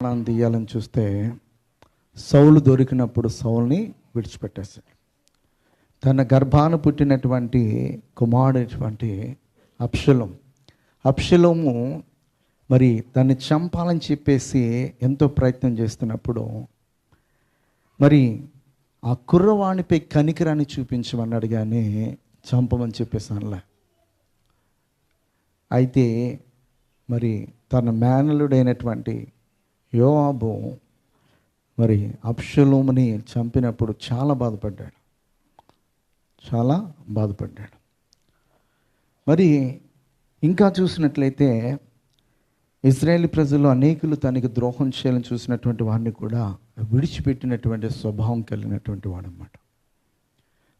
ప్రాణాన్ని తీయాలని చూస్తే సౌలు దొరికినప్పుడు సౌల్ని విడిచిపెట్టేశాడు. తన గర్భాన పుట్టినటువంటి కుమారుడైనటువంటి అప్షలం అప్షలము మరి దాన్ని చంపాలని చెప్పేసి ఎంతో ప్రయత్నం చేస్తున్నప్పుడు మరి ఆ కుర్రవాణిపై కనికరాన్ని చూపించమన్నాడు కానీ చంపమని చెప్పేసి అనలే. అయితే మరి తన మేనలుడైనటువంటి యోవాబు మరి అప్షలోముని చంపినప్పుడు చాలా బాధపడ్డాడు. చాలా బాధపడ్డాడు. మరి ఇంకా చూసినట్లయితే ఇజ్రాయేల్ ప్రజలు అనేకులు తనకి ద్రోహం చేయాలని చూసినటువంటి వాడిని కూడా విడిచిపెట్టినటువంటి స్వభావం కలిగినటువంటి వాడనమాట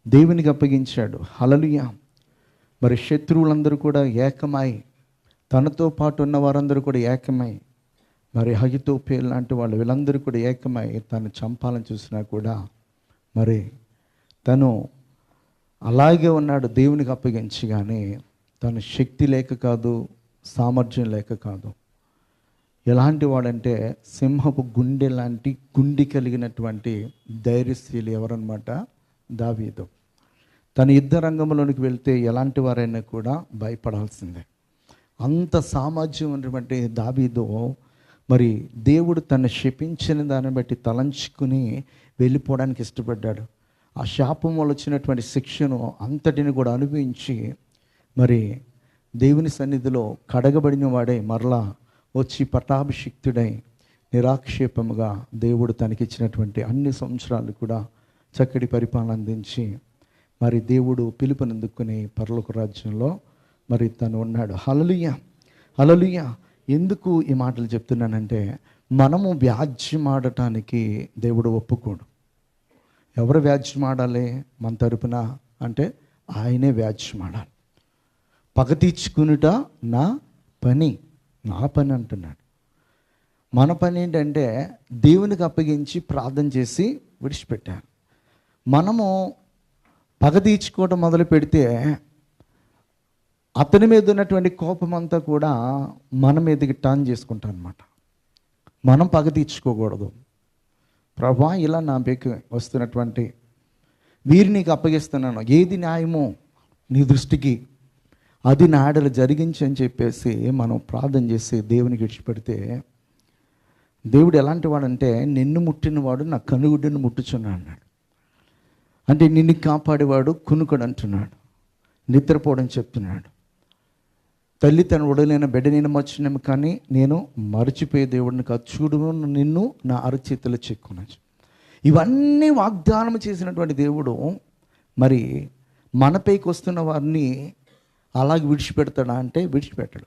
దేవునికి అప్పగించాడు. హలలుయ మరి శత్రువులందరూ కూడా ఏకమై తనతో పాటు ఉన్న వారందరూ కూడా ఏకమై మరి హగితోపేల్ లాంటి వాళ్ళు వీళ్ళందరూ కూడా ఏకమై తను చంపాలని చూసినా కూడా మరి తను అలాగే ఉన్నాడు దేవునికి అప్పగించి కానీ తన శక్తి లేక కాదు సామర్థ్యం లేక కాదు. ఎలాంటి వాడంటే సింహపు గుండె లాంటి గుండి కలిగినటువంటి ధైర్యశీలు ఎవరన్నమాట? దావీదు. తన యుద్ధ రంగంలోనికి వెళ్తే ఎలాంటి వారైనా కూడా భయపడాల్సిందే. అంత సామర్థ్యం ఉన్నటువంటి దావీదు మరి దేవుడు తను శపించిన దాన్ని బట్టి తలంచుకుని వెళ్ళిపోవడానికి ఇష్టపడ్డాడు. ఆ శాపం వల్ల వచ్చినటువంటి శిక్షను అంతటిని కూడా అనుభవించి మరి దేవుని సన్నిధిలో కడగబడిన వాడే మరలా వచ్చి పటాభిషిక్తుడై నిరాక్షేపముగా దేవుడు తనకిచ్చినటువంటి అన్ని సంవత్సరాలు కూడా చక్కటి పరిపాలన అందించి మరి దేవుడు పిలుపునందుకుని పరలోక రాజ్యంలో మరి తను ఉన్నాడు. హలలుయ హలలుయ ఎందుకు ఈ మాటలు చెప్తున్నానంటే మనము వ్యాజ్యమాడటానికి దేవుడు ఒప్పుకోడు. ఎవరు వ్యాజ్యమాడాలి మన తరపున? అంటే ఆయనే వ్యాజ్యమాడాలి. పగ తీర్చుకునుట నా పని నా పని అంటున్నాడు. మన పని ఏంటంటే దేవునికి అప్పగించి ప్రార్థన చేసి విడిచిపెట్టారు మనము పగ తీర్చుకోవడం మొదలు పెడితే అతని మీద ఉన్నటువంటి కోపం అంతా కూడా మన మీదకి టర్న్ చేసుకుంటాం అనమాట మనం పగ తీర్చుకోకూడదు. ప్రభా ఇలా నా బెక్ వస్తున్నటువంటి వీరి నీకు అప్పగిస్తున్నాను. ఏది న్యాయమో నీ దృష్టికి అది నా ఆడలు జరిగించి అని చెప్పేసి మనం ప్రార్థన చేసి దేవునికి విడిచిపెడితే దేవుడు ఎలాంటి వాడంటే నిన్ను ముట్టినవాడు నా కనుగుడ్డును ముట్టుచున్నాడు అన్నాడు. అంటే నిన్ను కాపాడేవాడు కునుకడు అంటున్నాడు. నిద్రపోవడం చెప్తున్నాడు. తల్లి తన ఉడలేని బిడ్డ నేను మర్చినాము కానీ నేను మరచిపోయే దేవుడిని కాదు. చూడు నిన్ను నా అరచేతిలో చెక్కున్నాను. ఇవన్నీ వాగ్దానం చేసినటువంటి దేవుడు మరి మనపైకి వస్తున్న వారిని అలాగే విడిచిపెడతాడా అంటే విడిచిపెట్టడు.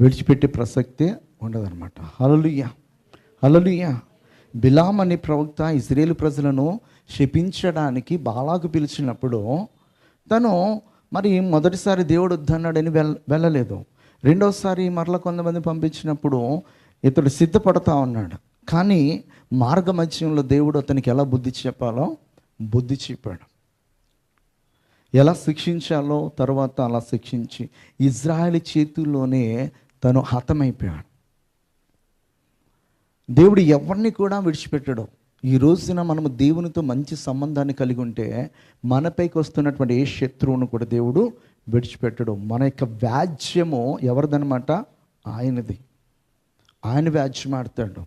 విడిచిపెట్టే ప్రసక్తే ఉండదన్నమాట. హలలుయ్య హలలుయ్య బిలాం అనే ప్రవక్త ఇజ్రాయేల్ ప్రజలను శపించడానికి బాలాకు పిలిచినప్పుడు తను మరి మొదటిసారి దేవుడు వద్దన్నాడని వెళ్ళ వెళ్ళలేదు. రెండోసారి మరల కొంతమంది పంపించినప్పుడు ఇతడు సిద్ధపడతా ఉన్నాడు. కానీ మార్గమధ్యంలో దేవుడు అతనికి ఎలా బుద్ధి చెప్పాలో బుద్ధి చెప్పాడు. ఎలా శిక్షించాలో తర్వాత అలా శిక్షించి ఇజ్రాయెల్ చేతుల్లోనే తను హతమైపోయాడు. దేవుడు ఎవరిని కూడా విడిచిపెట్టడు. ఈ రోజున మనము దేవునితో మంచి సంబంధాన్ని కలిగి ఉంటే మనపైకి వస్తున్నటువంటి ఏ శత్రువును కూడా దేవుడు విడిచిపెట్టడు. మన యొక్క వ్యాజ్యము ఎవరిదనమాట ఆయనది. ఆయన వ్యాజ్యం ఆడతాడు.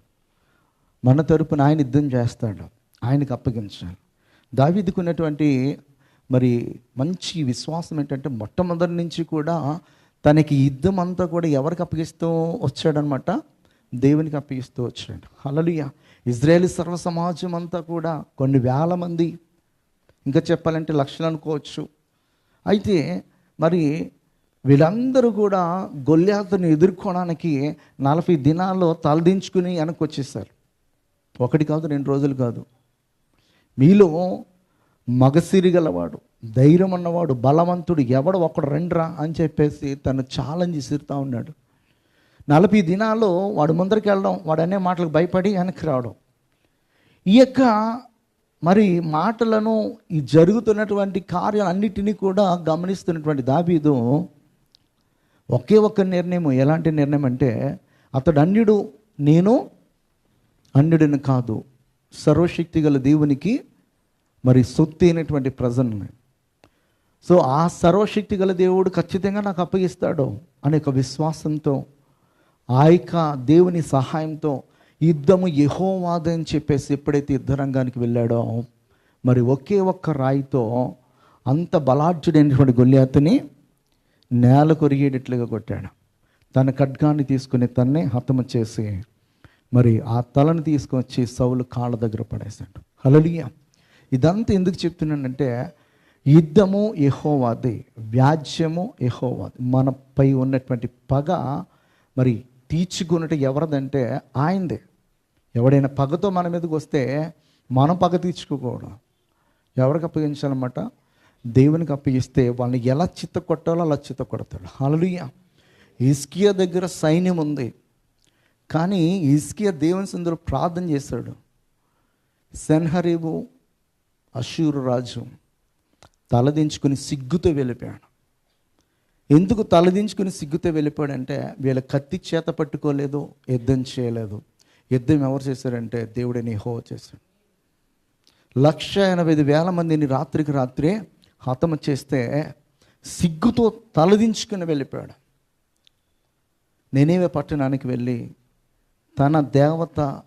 మన తరపున ఆయన యుద్ధం చేస్తాడు. ఆయనకు అప్పగించాలి. దావిదుకున్నటువంటి మరి మంచి విశ్వాసం ఏంటంటే మొట్టమొదటి నుంచి కూడా తనకి యుద్ధం అంతా కూడా ఎవరికి అప్పగిస్తూ వచ్చాడనమాట దేవునికి అప్పగిస్తూ వచ్చాడు అలలుయ ఇజ్రాయేల్ సర్వ సమాజం అంతా కూడా కొన్ని వేల మంది. ఇంకా చెప్పాలంటే లక్షలు అనుకోవచ్చు. అయితే మరి వీళ్ళందరూ కూడా గొల్లాతను ఎదుర్కోవడానికి నలభై దినాల్లో తలదించుకుని వెనక్కి వచ్చేసారు. ఒకటి కాదు రెండు రోజులు కాదు. మీలో మగసిరి గలవాడు ధైర్యం అన్నవాడు బలవంతుడు ఎవడు ఒకడు రండ్రా అని చెప్పేసి తను ఛాలెంజ్ ఇసురుతా ఉన్నాడు. నలభై దినాల్లో వాడు ముందరికి వెళ్ళడం వాడు అనే మాటలకు భయపడి వెనక్కి రావడం. ఈ యొక్క మరి మాటలను ఈ జరుగుతున్నటువంటి కార్యాలన్నిటినీ కూడా గమనిస్తున్నటువంటి దాబీదు ఒకే ఒక్క నిర్ణయం ఎలాంటి నిర్ణయం అంటే అతడు అన్యుడు నేను అన్యుడిని కాదు సర్వశక్తి గల దేవునికి మరి సొత్తి అయినటువంటి ప్రజల్ని. సో ఆ సర్వశక్తి గల దేవుడు ఖచ్చితంగా నాకు అప్పగిస్తాడు అనే ఒక విశ్వాసంతో ఆ యొక్క దేవుని సహాయంతో యుద్ధము యహోవాద అని చెప్పేసి ఎప్పుడైతే యుద్ధరంగానికి వెళ్ళాడో మరి ఒకే ఒక్క రాయితో అంత బలాఢ్యుడైనటువంటి గొల్యాతుని నేల కొరిగేటట్లుగా కొట్టాడు. తన ఖడ్గాన్ని తీసుకుని తన్నే హతము చేసి మరి ఆ తలను తీసుకొచ్చి సౌలు కాళ్ళ దగ్గర పడేశాడు. హలలియ ఇదంతా ఎందుకు చెప్తున్నానంటే యుద్ధము ఎహోవాది వ్యాజ్యము ఎహోవాది మనపై ఉన్నటువంటి పగ మరి తీర్చుకున్నట్టు ఎవరిదంటే ఆయనదే. ఎవడైనా పగతో మన మీదకి వస్తే మనం పగ తీర్చుకోకూడదు. ఎవరికి అప్పగించాలన్నమాట? దేవునికి అప్పగిస్తే వాళ్ళని ఎలా చిత్త కొట్టాలో అలా చిత్త కొడతాడు హలలుయ ఇస్కియా దగ్గర సైన్యం ఉంది. కానీ ఇస్కియా దేవుని సందులో ప్రార్థన చేశాడు. సెన్హరీబు అశూరు రాజు తలదించుకుని సిగ్గుతో వెళ్ళిపోయాడు. ఎందుకు తలదించుకుని సిగ్గుతో వెళ్ళిపోయాడంటే వీళ్ళ కత్తి చేత పట్టుకోలేదు యుద్ధం చేయలేదు. యుద్ధం ఎవరు చేశారంటే దేవుడిని హో చేశాడు. లక్ష ఎనభై ఐదు వేల మందిని రాత్రికి రాత్రే హతము చేస్తే సిగ్గుతో తలదించుకుని వెళ్ళిపోయాడు. నేనేవే పట్టణానికి వెళ్ళి తన దేవత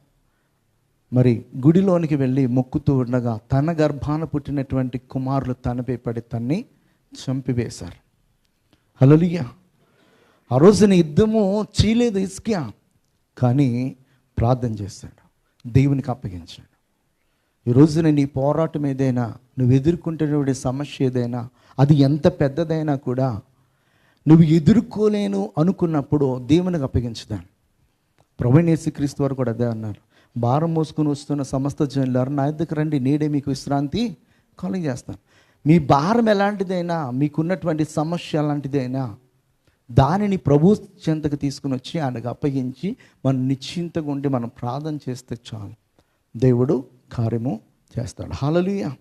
మరి గుడిలోనికి వెళ్ళి మొక్కుతూ ఉండగా తన గర్భాన పుట్టినటువంటి కుమారులు తనపై పడి తన్ని చంపివేశారు. హలలియ ఆ రోజున యుద్ధము చీలేదు ఇస్కియా కానీ ప్రార్థన చేశాడు దేవునికి అప్పగించాడు. ఈ రోజున నీ పోరాటం ఏదైనా నువ్వు ఎదుర్కొంటున్నటువంటి సమస్య ఏదైనా అది ఎంత పెద్దదైనా కూడా నువ్వు ఎదుర్కోలేను అనుకున్నప్పుడు దేవునికి అప్పగించుదాను ప్రభునేసి క్రీస్తు వారు కూడా అదే అన్నారు. భారం మోసుకుని వస్తున్న సమస్త జనులారు నా దగ్గర రండి నేడే మీకు విశ్రాంతి కలుగజేస్తాను. మీ భారం ఎలాంటిదైనా మీకున్నటువంటి సమస్య ఎలాంటిదైనా దానిని ప్రభు చెంతకు తీసుకుని వచ్చి ఆయనకు అప్పగించి మనం నిశ్చింతగా ఉండి మనం ప్రార్థన చేస్తే చాలు. దేవుడు కార్యము చేస్తాడు. హాలలుయా